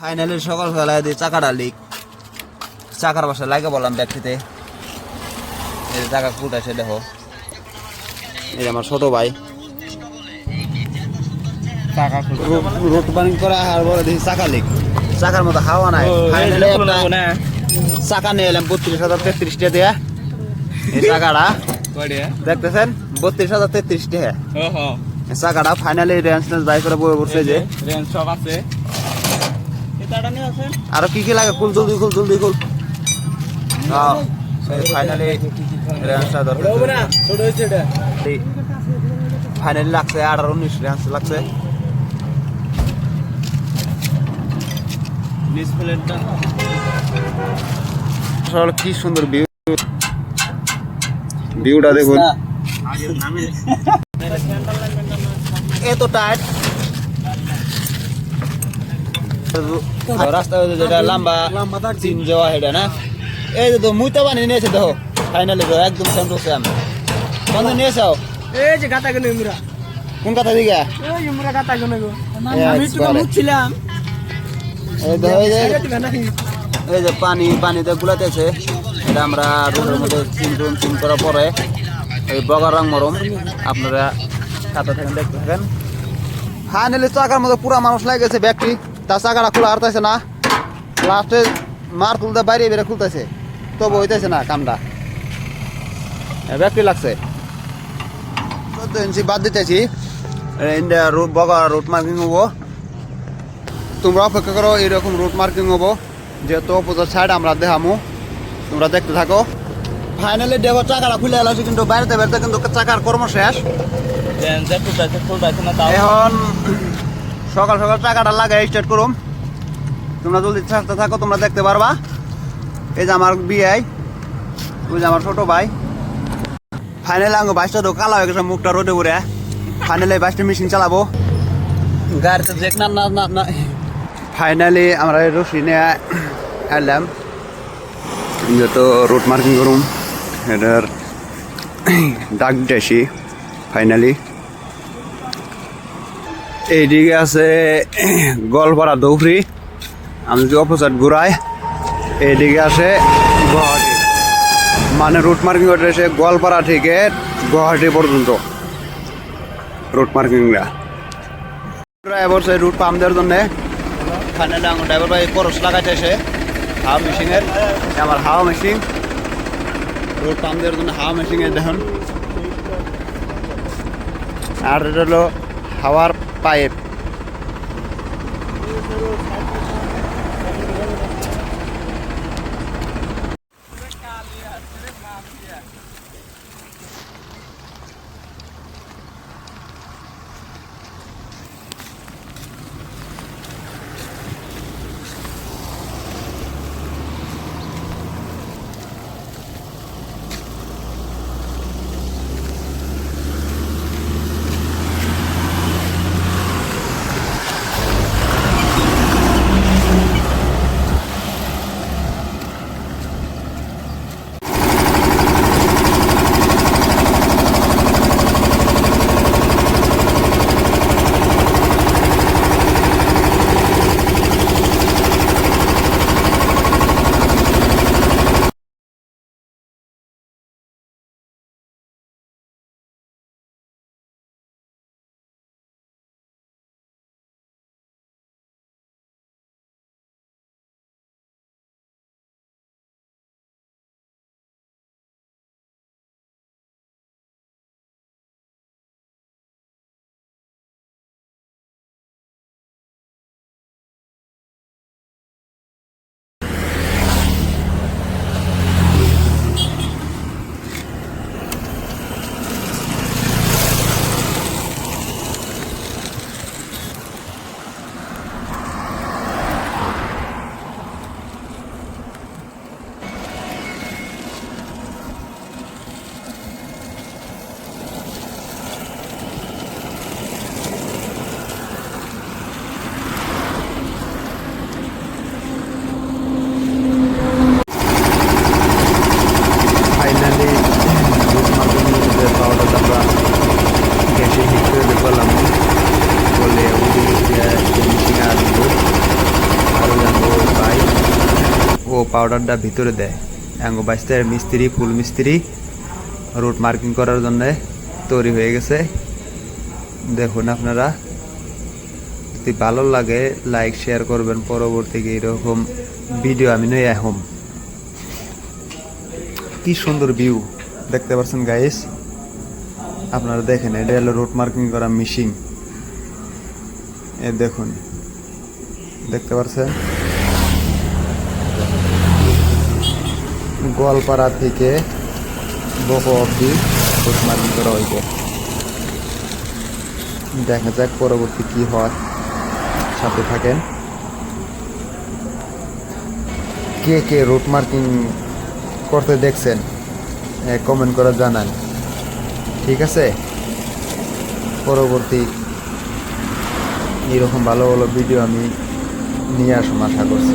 Finally সকালবেলায় দিয়ে চাকাটা লিক চাকার বাসায় লাগে বললাম এই যে চাকা ফুটাছে দেখো। এই আমার ছোট ভাই। রোড বানিং করা আর বলে দেখি চাকা লিক চাকার মতো হাওয়া নাই। চাকা নিয়ে এলাম বত্রিশ হাজার তেত্রিশ টাকা দিয়ে। এই চাকাটা দেখতেছেন? বত্রিশ হাজার তেত্রিশ টাকা। চাকাটা ফাইনালি রেঞ্জ টেন্স বাই করে বসে যে রেঞ্জ সব আছে আছে। আরও কি কি লাগে? কুল জলদি কুল জলদি কুল। ফাইনালি রেঞ্জটা দরকার লাগছে আঠারো উনিশ রেঞ্জ লাগছে। কি সুন্দর ভিউ ভিউটা দেখুন। এত টাইট রাস্তা যেটা লম্বা চিন যাওয়া হেডা না? এই তো মুই তো বানিয়ে নিয়েছে দেখো। ফাইনালি তো একদম সেম টু সেম বন্ধু নিয়েছো এই যে গাতা গেল ইমরা কোন কথা ওই ইমরা গাতা গেল গো। আমি একবারে। মুখছিলাম এই দেখো এই যে এই যে পানি পানিতে গুলাতেছে। এটা আমরা রুমের মধ্যে চিন টুন চিন করার পরে এই বগার রং মরম। আপনারা খাতা থাকেন দেখতে থাকেন। ফাইনালি চাকার মধ্যে পুরা মানুষ লাগেছে ব্যাগটি তার চাকাটা খোলা হারতেছে না। লাস্টে মার তুলতে বাইরে বেরে খুলতেছে। তবু হইতেছে না কামটা। ব্যাগটি লাগছে। চোদ্দ ইঞ্চি বাদ দিতেছি। রুট বগা রুট মার্কিং হব। তোমরা অপেক্ষা করো এরকম রুট মার্কিং হব। যেহেতু অপোজিট সাইড আমরা দেখামু। তোমরা দেখতে থাকো। ফাইনালি দেবো চাকাটা খুলে এলাছি কিন্তু বাইরেতে বেরতে কিন্তু চাকার কর্ম শেষ। এখন সকাল সকাল চাকাটা লাগাই স্টার্ট করুম। তোমরা জলদি থাকতে থাকো তোমরা দেখতে পারবা। এই যে আমার বিআই ওই যে আমার ছোট ভাই। ফাইনালি আঙ্গ বাইশটা তো কালা হয়ে গেছে মুখটা রোদে উড়ে। ফাইনালি বাইশটা মেশিন চালাবো। গাড়িতে দেখ না না না ফাইনালি আমরা রশি নিয়ে এলাম। যত রুট মার্কিং করুম। এটার ডাক দিতেছি ফাইনালি এইদিকে আছে গোয়ালপাড়া দৌফরি। আমি যদি অপোজিট ঘুরাই, এইদিকে আছে গুয়াহাটি। মানে রুট মার্কিং করতেছে গোয়ালপাড়া থেকে গুয়াহাটি পর্যন্ত। রুট মার্কিংটা ড্রাইভার সেই রুট পাম্প দেওয়ার জন্যে। ফাইনালি আমার ড্রাইভার ভাই খরচ লাগাইতেছে হাওয়া মেশিনের আমার হাওয়া মেশিন রুট পাম্প দেওয়ার জন্য হাওয়া মেশিনের দেখুন। আর এটা হলো হাওয়ার পাইপ পাউডারটা ভিতরে দেয়। অ্যাঙ্গো বাইস্তের মিস্ত্রি, ফুল মিস্ত্রি রুট মার্কিং করার জন্য তৈরি হয়ে গেছে। দেখুন আপনারা, যদি ভালো লাগে লাইক শেয়ার করবেন। পরবর্তী এরকম ভিডিও আমি নই এখন কি সুন্দর ভিউ দেখতে পাচ্ছেন গাইস আপনারা দেখেন, এটা হলো রুট মার্কিং করা মিশিং এ দেখুন, দেখতে পাচ্ছেন? গোয়ালপাড়া থেকে বকো অব্দি রুট মার্কিং করা হয়েছে দেখা যাক পরবর্তী কি হয়। সাথে থাকেন। কে কে রুট মার্কিং করতে দেখছেন কমেন্ট করে জানান। ঠিক আছে? পরবর্তী এরকম ভালো ভালো ভিডিও আমি নিয়ে আসুন, আশা করছি।